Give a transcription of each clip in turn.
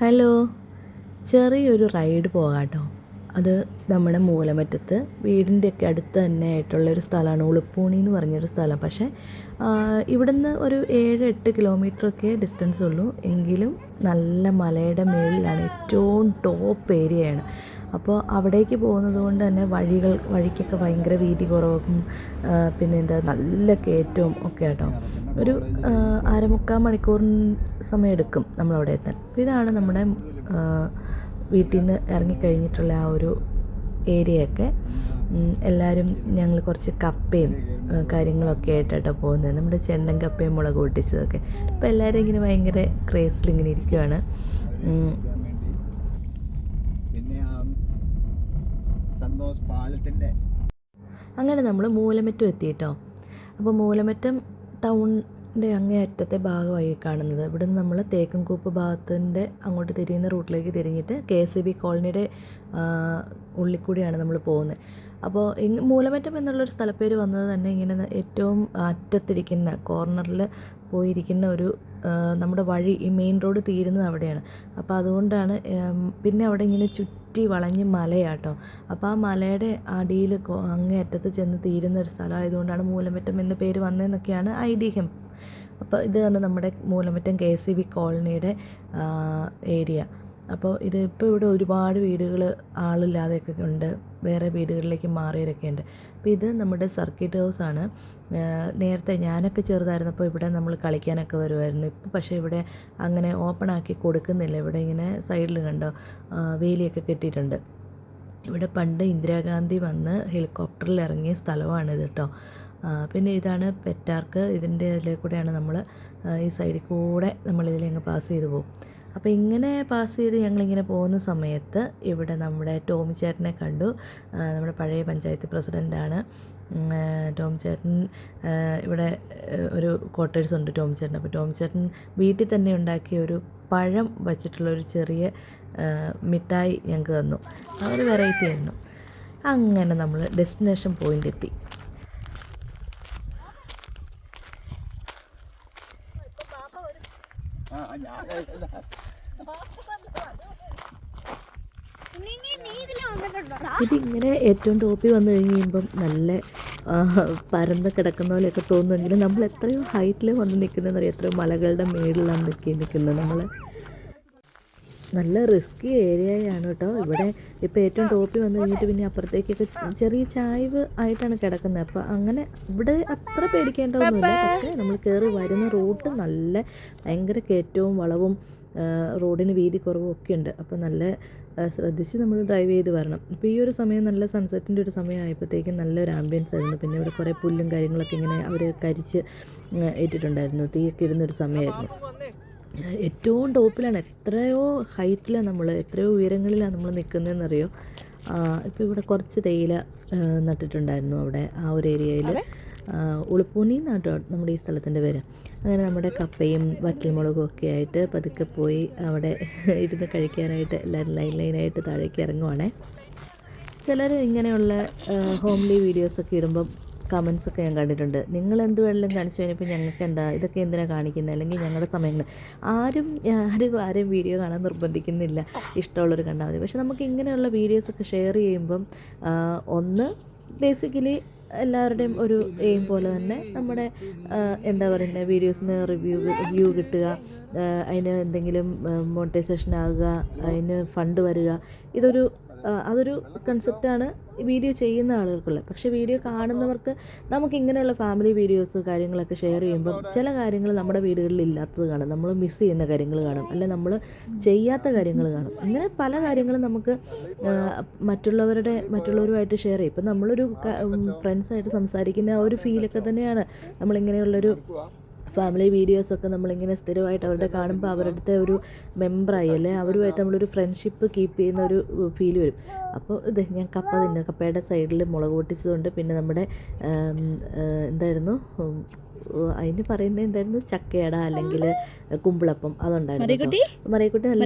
Hello. ചെറിയൊരു ride പോകാട്ടോ. അത് നമ്മുടെ മൂലമറ്റത്ത് വീടിന്റെ ഒക്കെ അടുത്ത് തന്നെ ആയിട്ടുള്ള ഒരു സ്ഥലമാണ്. ഉളുപ്പൂണി എന്ന് പറഞ്ഞൊരു സ്ഥലം. പക്ഷേ ഇവിടുന്ന് ഒരു ഏഴ് എട്ട് കിലോമീറ്ററൊക്കെ ഡിസ്റ്റൻസ് ഉള്ളൂ. എങ്കിലും നല്ല മലയുടെ മേളിലാണ് ഏറ്റവും ടോപ്പ് ഏരിയയാണ് അപ്പോൾ അവിടേക്ക് പോകുന്നത് കൊണ്ട് തന്നെ വഴികൾ വഴിക്കൊക്കെ ഭയങ്കര വീതി കുറവും പിന്നെ എന്താ നല്ല കയറ്റവും ഒക്കെ ആട്ടോ. ഒരു അരമുക്കാൽ മണിക്കൂർ സമയം എടുക്കും നമ്മളവിടെ എത്താൻ. ഇതാണ് നമ്മുടെ വീട്ടിൽ നിന്ന് ഇറങ്ങിക്കഴിഞ്ഞിട്ടുള്ള ആ ഒരു ഏരിയയൊക്കെ. എല്ലാവരും ഞങ്ങൾ കുറച്ച് കപ്പയും കാര്യങ്ങളൊക്കെ ആയിട്ടാട്ടോ പോകുന്നത്. നമ്മുടെ ചെണ്ടൻ കപ്പയും മുളക് പൊട്ടിച്ചതൊക്കെ. അപ്പോൾ എല്ലാവരും ഇങ്ങനെ ഭയങ്കര ക്രേസിൽ ഇങ്ങനെ ഇരിക്കുവാണ് ഉം, പിന്നെ ആ സന്തോഷ് പാലത്തിന്റെ. അങ്ങനെ നമ്മൾ മൂലമറ്റം എത്തി കേട്ടോ. അപ്പോൾ മൂലമറ്റം ടൗണിന്റെ അങ്ങേ അറ്റത്തെ ഭാഗമായി കാണുന്നത്. ഇവിടുന്ന് നമ്മൾ തേക്കൻകൂപ്പ് ഭാഗത്തിന്റെ അങ്ങോട്ട് തിരിയുന്ന റൂട്ടിലേക്ക് തിരിഞ്ഞിട്ട് കെ എസ് ബി കോളനിയുടെ ഉള്ളിക്കൂടിയാണ് നമ്മൾ പോകുന്നത്. അപ്പോൾ ഇങ് മൂലമറ്റം എന്നുള്ളൊരു സ്ഥലപ്പേര് വന്നത് തന്നെ ഇങ്ങനെ ഏറ്റവും അറ്റത്തിരിക്കുന്ന കോർണറിൽ പോയിരിക്കുന്ന ഒരു നമ്മുടെ വഴി ഈ മെയിൻ റോഡ് തീരുന്നത് അവിടെയാണ്. അപ്പോൾ അതുകൊണ്ടാണ് പിന്നെ അവിടെ ഇങ്ങനെ ചുറ്റി വളഞ്ഞ് മലയാട്ടോ. അപ്പോൾ ആ മലയുടെ അടിയിൽ അങ്ങേയറ്റത്ത് ചെന്ന് തീരുന്ന ഒരു സ്ഥലമായതുകൊണ്ടാണ് മൂലമറ്റം എന്ന പേര് വന്നതെന്നൊക്കെയാണ് ഐതിഹ്യം. അപ്പോൾ ഇത് തന്നെ നമ്മുടെ മൂലമറ്റം കെ സി ബി കോളനിയുടെ ഏരിയ. അപ്പോൾ ഇത് ഇപ്പോൾ ഇവിടെ ഒരുപാട് വീടുകൾ ആളില്ലാതെയൊക്കെ ഉണ്ട്. വേറെ വീടുകളിലേക്ക് മാറിയവരൊക്കെ ഉണ്ട്. അപ്പോൾ ഇത് നമ്മുടെ സർക്കിട്ട് ആണ്. നേരത്തെ ഞാനൊക്കെ ചെറുതായിരുന്നപ്പോൾ ഇവിടെ നമ്മൾ കളിക്കാനൊക്കെ വരുമായിരുന്നു. ഇപ്പോൾ പക്ഷേ ഇവിടെ അങ്ങനെ ഓപ്പൺ ആക്കി കൊടുക്കുന്നില്ല. ഇവിടെ ഇങ്ങനെ സൈഡിൽ കണ്ടോ വേലിയൊക്കെ കെട്ടിയിട്ടുണ്ട്. ഇവിടെ പണ്ട് ഇന്ദിരാഗാന്ധി വന്ന് ഹെലികോപ്റ്ററിൽ ഇറങ്ങിയ സ്ഥലമാണിത് കേട്ടോ. പിന്നെ ഇതാണ് പെറ്റാർക്ക്. ഇതിന്റെ ഇതിലെ കൂടെയാണ് നമ്മൾ ഈ സൈഡിൽ കൂടെ നമ്മളിതിലങ്ങ് പാസ് ചെയ്ത് പോകും. അപ്പോൾ ഇങ്ങനെ പാസ് ചെയ്ത് ഞങ്ങളിങ്ങനെ പോകുന്ന സമയത്ത് ഇവിടെ നമ്മുടെ ടോമി ചേട്ടനെ കണ്ടു. നമ്മുടെ പഴയ പഞ്ചായത്ത് പ്രസിഡന്റാണ് ടോം ചേട്ടൻ ഇവിടെ ഒരു ക്വാർട്ടേഴ്സ് ഉണ്ട് ടോം ചേട്ടൻ. അപ്പോൾ ടോം ചേട്ടൻ വീട്ടിൽ തന്നെ ഉണ്ടാക്കിയ ഒരു പഴം വച്ചിട്ടുള്ള ഒരു ചെറിയ മിഠായി ഞങ്ങൾക്ക് തന്നു. അവർ വെറൈറ്റി ആയിരുന്നു. അങ്ങനെ നമ്മൾ ഡെസ്റ്റിനേഷൻ പോയിന്റ് എത്തി ആ ഞാൻ ഇതിങ്ങനെ ഏറ്റവും ടോപ്പിൽ വന്നു കഴിയുമ്പം നല്ല പരന്ന് കിടക്കുന്ന പോലെയൊക്കെ തോന്നുമെങ്കിലും നമ്മൾ എത്രയോ ഹൈറ്റിൽ വന്ന് നിൽക്കുന്നതെന്ന് അറിയാം എത്രയോ മലകളുടെ മേളിലാണ് നിൽക്കി നിൽക്കുന്നത് നമ്മൾ നല്ല റിസ്കി ഏരിയയാണ് കേട്ടോ. ഇവിടെ ഇപ്പോൾ ഏറ്റവും ടോപ്പിൽ വന്നു കഴിഞ്ഞിട്ട് പിന്നെ അപ്പുറത്തേക്കൊക്കെ ചെറിയ ചായ്വ് ആയിട്ടാണ് കിടക്കുന്നത്. അപ്പോൾ അങ്ങനെ ഇവിടെ അത്ര പേടിക്കേണ്ടതൊന്നുമില്ല. പക്ഷേ നമ്മൾ കയറി വരുന്ന റൂട്ട് നല്ല ഭയങ്കര കയറ്റവും വളവും റോഡിന് വീതി കുറവും ഒക്കെ ഉണ്ട്. അപ്പോൾ നല്ല ശ്രദ്ധിച്ച് നമ്മൾ ഡ്രൈവ് ചെയ്ത് വരണം. ഇപ്പോൾ ഈ ഒരു സമയം നല്ല സൺസെറ്റിന്റെ ഒരു സമയം ആയപ്പോഴത്തേക്കും നല്ലൊരു ആംബിയൻസ് ആയിരുന്നു. പിന്നെ ഇവിടെ കുറേ പുല്ലും കാര്യങ്ങളൊക്കെ ഇങ്ങനെ അവർ കരിച്ച് ഇട്ടിട്ടുണ്ടായിരുന്നു. തീയൊക്കെ ഇരുന്നൊരു സമയമായിരുന്നു. ഏറ്റവും ടോപ്പിലാണ്. എത്രയോ ഹൈറ്റിലാണ് നമ്മൾ എത്രയോ ഉയരങ്ങളിലാണ് നമ്മൾ നിൽക്കുന്നതെന്നറിയോ ഇപ്പോൾ ഇവിടെ കുറച്ച് തേയില നട്ടിട്ടുണ്ടായിരുന്നു അവിടെ ആ ഒരു ഏരിയയിൽ ഉളുപ്പൂനി നാട്ടോ നമ്മുടെ ഈ സ്ഥലത്തിന്റെ പേര്. അങ്ങനെ നമ്മുടെ കപ്പയും വറ്റൽമുളകും ഒക്കെ ആയിട്ട് പതുക്കെ പോയി അവിടെ ഇരുന്ന് കഴിക്കാനായിട്ട് എല്ലാവരും ലൈൻ ലൈനായിട്ട് താഴേക്ക് ഇറങ്ങുവാണേ. ചിലർ ഇങ്ങനെയുള്ള ഹോംലി വീഡിയോസൊക്കെ ഇടുമ്പം കമൻസ് ഒക്കെ ഞാൻ കണ്ടിട്ടുണ്ട്. നിങ്ങൾ എന്ത് വേണമെങ്കിലും കാണിച്ചു കഴിഞ്ഞപ്പോൾ ഞങ്ങൾക്ക് എന്താ ഇതൊക്കെ എന്തിനാണ് കാണിക്കുന്നത് അല്ലെങ്കിൽ ഞങ്ങളുടെ സമയങ്ങൾ ആരും ആരും ആരും വീഡിയോ കാണാൻ നിർബന്ധിക്കുന്നില്ല. ഇഷ്ടമുള്ളവർ കണ്ടാൽ മതി. പക്ഷേ നമുക്ക് ഇങ്ങനെയുള്ള വീഡിയോസൊക്കെ ഷെയർ ചെയ്യുമ്പം ഒന്ന് ബേസിക്കലി എല്ലാവരുടെയും ഒരു എയിം പോലെ തന്നെ നമ്മുടെ എന്താ പറയുന്നത് വീഡിയോസിന് റിവ്യൂ വ്യൂ കിട്ടുക അതിന് എന്തെങ്കിലും മോണിറ്റൈസേഷൻ ആകുക അതിന് ഫണ്ട് വരിക. ഇതൊരു അതൊരു കൺസെപ്റ്റാണ് വീഡിയോ ചെയ്യുന്ന ആളുകൾക്കുള്ളത്. പക്ഷേ വീഡിയോ കാണുന്നവർക്ക് നമുക്ക് ഇങ്ങനെയുള്ള ഫാമിലി വീഡിയോസ് കാര്യങ്ങളൊക്കെ ഷെയർ ചെയ്യുമ്പോൾ ചില കാര്യങ്ങൾ നമ്മുടെ വീടുകളിൽ ഇല്ലാത്തത് കാണും. നമ്മൾ മിസ് ചെയ്യുന്ന കാര്യങ്ങൾ കാണും. അല്ലെ നമ്മൾ ചെയ്യാത്ത കാര്യങ്ങൾ കാണും. അങ്ങനെ പല കാര്യങ്ങളും നമുക്ക് മറ്റുള്ളവരുടെ മറ്റുള്ളവരുമായിട്ട് ഷെയർ ചെയ്യും. ഇപ്പം നമ്മളൊരു ഫ്രണ്ട്സായിട്ട് സംസാരിക്കുന്ന ആ ഒരു ഫീലൊക്കെ തന്നെയാണ് നമ്മളിങ്ങനെയുള്ളൊരു ഫാമിലി വീഡിയോസൊക്കെ നമ്മളിങ്ങനെ സ്ഥിരമായിട്ട് അവരുടെ കാണുമ്പോൾ അവരുടെ ഒരു മെമ്പറായി അല്ലേ? അവരുമായിട്ട് നമ്മളൊരു ഫ്രണ്ട്ഷിപ്പ് കീപ്പ് ചെയ്യുന്ന ഒരു ഫീൽ വരും. അപ്പോൾ ഇത് ഞാൻ കപ്പ തിന്നു. കപ്പയുടെ സൈഡിൽ മുളക് പൊട്ടിച്ചതുകൊണ്ട് പിന്നെ നമ്മുടെ എന്തായിരുന്നു? അതിന് പറയുന്നത് എന്തായിരുന്നു? ചക്കയട അല്ലെങ്കിൽ കുമ്പിളപ്പം അതുണ്ടായിരുന്നു കേട്ടോ. മറിയക്കുട്ടി? നല്ല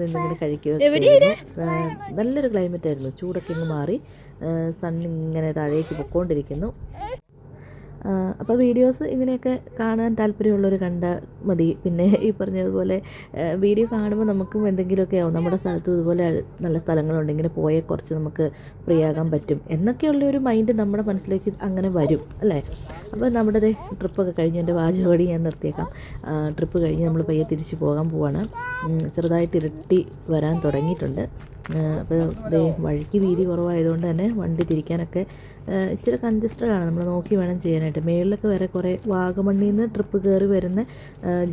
നിന്നിങ്ങനെ കഴിക്കുകയൊക്കെ നല്ലൊരു ക്ലൈമറ്റ് ആയിരുന്നു. ചൂടൊക്കെ ഇങ്ങ് മാറി. സൺ ഇങ്ങനെ താഴേക്ക് പൊക്കോണ്ടിരിക്കുന്നു. അപ്പോൾ വീഡിയോസ് ഇങ്ങനെയൊക്കെ കാണാൻ താല്പര്യമുള്ളവർ കണ്ടാൽ മതി. പിന്നെ ഈ പറഞ്ഞതുപോലെ വീഡിയോ കാണുമ്പോൾ നമുക്കും എന്തെങ്കിലുമൊക്കെ ആവും. നമ്മുടെ സ്ഥലത്തും ഇതുപോലെ നല്ല സ്ഥലങ്ങളുണ്ട്. ഇങ്ങനെ പോയാൽ കുറച്ച് നമുക്ക് ഫ്രീ ആകാൻ പറ്റും. എന്നൊക്കെയുള്ള ഒരു മൈൻഡ് നമ്മുടെ മനസ്സിലേക്ക് അങ്ങനെ വരും അല്ലേ? അപ്പോൾ നമ്മുടെ ട്രിപ്പൊക്കെ കഴിഞ്ഞ് എന്റെ വാചകോടി ഞാൻ നിർത്തിയേക്കാം. ട്രിപ്പ് കഴിഞ്ഞ് നമ്മൾ പയ്യെ തിരിച്ച് പോകാൻ പോവാണ്. ചെറുതായിട്ട് ഇരട്ടി വരാൻ തുടങ്ങിയിട്ടുണ്ട്. അപ്പോൾ ദേ വഴിക്ക് വീതി കുറവായതുകൊണ്ട് തന്നെ വണ്ടി തിരിക്കാനൊക്കെ ഇച്ചിരി കൺജസ്റ്റഡ് ആണ്. നമ്മൾ നോക്കി വേണം ചെയ്യാനായിട്ട്. മേളിലൊക്കെ വരെ കുറേ വാഗമണ്ണിൽ നിന്ന് ട്രിപ്പ് കയറി വരുന്ന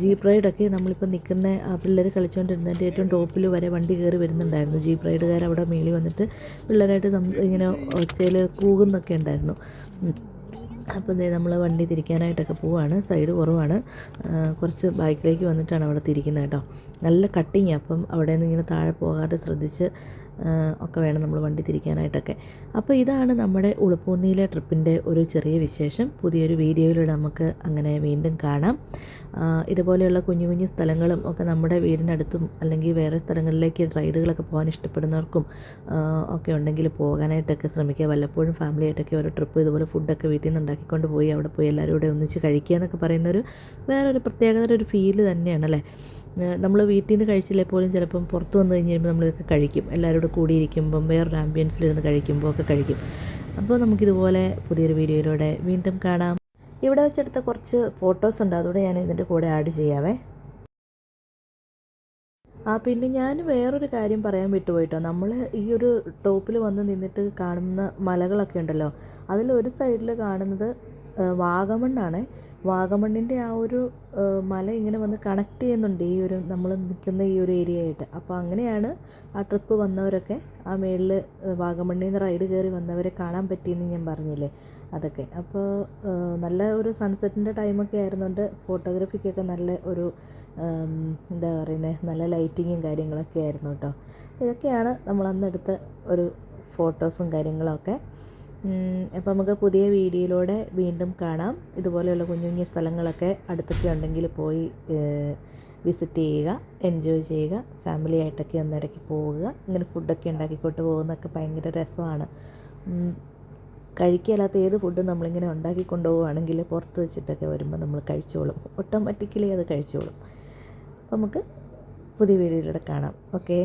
ജീപ്പ് റൈഡൊക്കെ നമ്മളിപ്പോൾ നിൽക്കുന്ന പിള്ളേർ കളിച്ചുകൊണ്ടിരുന്നതിന്റെ ഏറ്റവും ടോപ്പിൽ വരെ വണ്ടി കയറി വരുന്നുണ്ടായിരുന്നു. ജീപ്പ് റൈഡുകാർ അവിടെ മേളിൽ വന്നിട്ട് പിള്ളേരായിട്ട് ഇങ്ങനെ ഒച്ചയിൽ കൂകുന്നൊക്കെ ഉണ്ടായിരുന്നു. അപ്പോൾ ഇതേ നമ്മൾ വണ്ടി തിരിക്കാനായിട്ടൊക്കെ പോവാണ്. സൈഡ് കുറവാണ്. കുറച്ച് ബാക്കിലേക്ക് വന്നിട്ടാണ് അവിടെ തിരിക്കുന്നത് കേട്ടോ. നല്ല കട്ടിങ് അപ്പം അവിടെ നിന്ന് ഇങ്ങനെ താഴെ പോകാതെ ശ്രദ്ധിച്ച് ഒക്കെ വേണം നമ്മൾ വണ്ടി തിരിക്കാനായിട്ടൊക്കെ. അപ്പോൾ ഇതാണ് നമ്മുടെ ഉളുപ്പൂന്നിയിലെ ട്രിപ്പിന്റെ ഒരു ചെറിയ വിശേഷം. പുതിയൊരു വീഡിയോയിലൂടെ നമുക്ക് അങ്ങനെ വീണ്ടും കാണാം. ഇതുപോലെയുള്ള കുഞ്ഞു കുഞ്ഞു സ്ഥലങ്ങളും ഒക്കെ നമ്മുടെ വീടിനടുത്തും അല്ലെങ്കിൽ വേറെ സ്ഥലങ്ങളിലേക്ക് റൈഡുകളൊക്കെ പോകാൻ ഇഷ്ടപ്പെടുന്നവർക്കും ഒക്കെ ഉണ്ടെങ്കിൽ പോകാനായിട്ടൊക്കെ ശ്രമിക്കുക. വല്ലപ്പോഴും ഫാമിലി ആയിട്ടൊക്കെ ഓരോ ട്രിപ്പ് ഇതുപോലെ ഫുഡൊക്കെ വീട്ടിൽ നിന്ന് ഉണ്ടാക്കിക്കൊണ്ട് പോയി അവിടെ പോയി എല്ലാവരും കൂടെ ഒന്നിച്ച് കഴിക്കുക എന്നൊക്കെ പറയുന്നൊരു വേറൊരു പ്രത്യേകതര ഒരു ഫീൽ തന്നെയാണ് അല്ലേ? നമ്മൾ വീട്ടിൽ നിന്ന് കഴിച്ചില്ലേ പോലും ചിലപ്പം പുറത്ത് വന്നു കഴിഞ്ഞ് കഴിയുമ്പോൾ നമ്മളിതൊക്കെ കഴിക്കും. എല്ലാവരോടും കൂടെ കൂടിയിരിക്കുമ്പം വേറൊരു ആംബിയൻസിലിരുന്ന് കഴിക്കുമ്പോൾ ഒക്കെ കഴിക്കും. അപ്പോൾ നമുക്കിതുപോലെ പുതിയൊരു വീഡിയോയിലൂടെ വീണ്ടും കാണാം. ഇവിടെ വെച്ചെടുത്ത കുറച്ച് ഫോട്ടോസ് ഉണ്ട്. അതുകൂടെ ഞാൻ ഇതിന്റെ കൂടെ ആഡ് ചെയ്യാവേ. ആ പിന്നെ ഞാൻ വേറൊരു കാര്യം പറയാൻ വിട്ടുപോയിട്ടോ. നമ്മൾ ഈ ഒരു ടോപ്പിൽ വന്ന് നിന്നിട്ട് കാണുന്ന മലകളൊക്കെ ഉണ്ടല്ലോ. അതിൽ ഒരു സൈഡിൽ കാണുന്നത് വാഗമണ്ണാണ്. വാഗമണ്ണിന്റെ ആ ഒരു മല ഇങ്ങനെ വന്ന് കണക്ട് ചെയ്യുന്നുണ്ട് ഈ ഒരു നമ്മൾ നിൽക്കുന്ന ഈ ഒരു ഏരിയ ആയിട്ട്. അപ്പോൾ അങ്ങനെയാണ് ആ ട്രിപ്പ് വന്നവരൊക്കെ ആ മേളിൽ വാഗമണ്ണിൽ നിന്ന് റൈഡ് കയറി വന്നവരെ കാണാൻ പറ്റിയെന്ന് ഞാൻ പറഞ്ഞില്ലേ? അതൊക്കെ. അപ്പോൾ നല്ല ഒരു സൺസെറ്റിന്റെ ടൈമൊക്കെ ആയിരുന്നുകൊണ്ട് ഫോട്ടോഗ്രാഫിക്കൊക്കെ നല്ല ഒരു എന്താ പറയുന്നത് നല്ല ലൈറ്റിങ്ങും കാര്യങ്ങളൊക്കെ ആയിരുന്നു കേട്ടോ. ഇതൊക്കെയാണ് നമ്മൾ അന്നെടുത്ത ഒരു ഫോട്ടോസും കാര്യങ്ങളൊക്കെ. അപ്പോൾ നമുക്ക് പുതിയ വീഡിയോയിലൂടെ വീണ്ടും കാണാം. ഇതുപോലെയുള്ള കുഞ്ഞു കുഞ്ഞു സ്ഥലങ്ങളൊക്കെ അടുത്തൊക്കെ ഉണ്ടെങ്കിൽ പോയി വിസിറ്റ് ചെയ്യുക എൻജോയ് ചെയ്യുക ഫാമിലി ആയിട്ടൊക്കെ ഒന്നിടയ്ക്ക് പോവുക. ഇങ്ങനെ ഫുഡൊക്കെ ഉണ്ടാക്കിക്കൊണ്ട് പോകുന്നതൊക്കെ ഭയങ്കര രസമാണ്. കഴിക്കാത്ത ഏത് ഫുഡും നമ്മളിങ്ങനെ ഉണ്ടാക്കി കൊണ്ടുപോവുകയാണെങ്കിൽ പുറത്ത് വെച്ചിട്ടൊക്കെ വരുമ്പോൾ നമ്മൾ കഴിച്ചോളും. ഓട്ടോമാറ്റിക്കലി അത് കഴിച്ചോളും. നമുക്ക് പുതിയ വീഡിയോയിലൂടെ കാണാം. ഓക്കേ